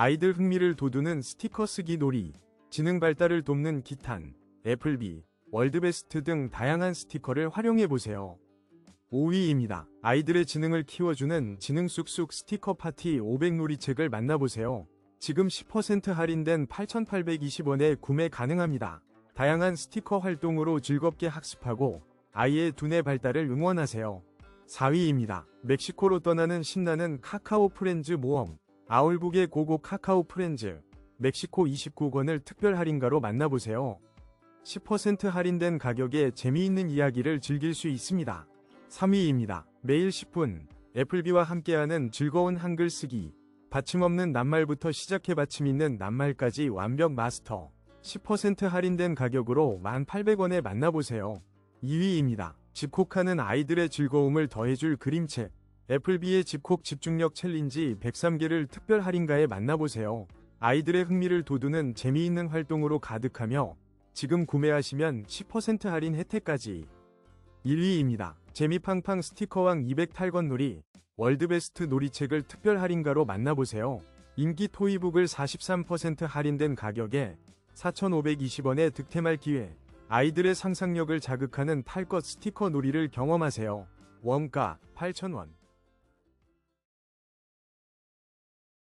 아이들 흥미를 돋우는 스티커 쓰기 놀이, 지능 발달을 돕는 기탄, 애플비, 월드베스트 등 다양한 스티커를 활용해보세요. 5위입니다. 아이들의 지능을 키워주는 지능 쑥쑥 스티커 파티 500 놀이책을 만나보세요. 지금 10% 할인된 8,820원에 구매 가능합니다. 다양한 스티커 활동으로 즐겁게 학습하고 아이의 두뇌 발달을 응원하세요. 4위입니다. 멕시코로 떠나는 신나는 카카오 프렌즈 모험 아울북의 고고 카카오 프렌즈 멕시코 29권을 특별 할인가로 만나보세요. 10% 할인된 가격에 재미있는 이야기를 즐길 수 있습니다. 3위입니다. 매일 10분 애플비와 함께하는 즐거운 한글 쓰기 받침 없는 낱말부터 시작해 받침 있는 낱말까지 완벽 마스터 10% 할인된 가격으로 1,800원에 만나보세요. 2위입니다. 집콕하는 아이들의 즐거움을 더해줄 그림책 애플비의 집콕 집중력 챌린지 103개를 특별 할인가에 만나보세요. 아이들의 흥미를 돋우는 재미있는 활동으로 가득하며 지금 구매하시면 10% 할인 혜택까지 1위입니다. 재미팡팡 스티커왕 200탈건 놀이 월드베스트 놀이책을 특별 할인가로 만나보세요. 인기 토이북을 43% 할인된 가격에 4,520원에 득템할 기회 아이들의 상상력을 자극하는 탈것 스티커 놀이를 경험하세요. 원가 8,000원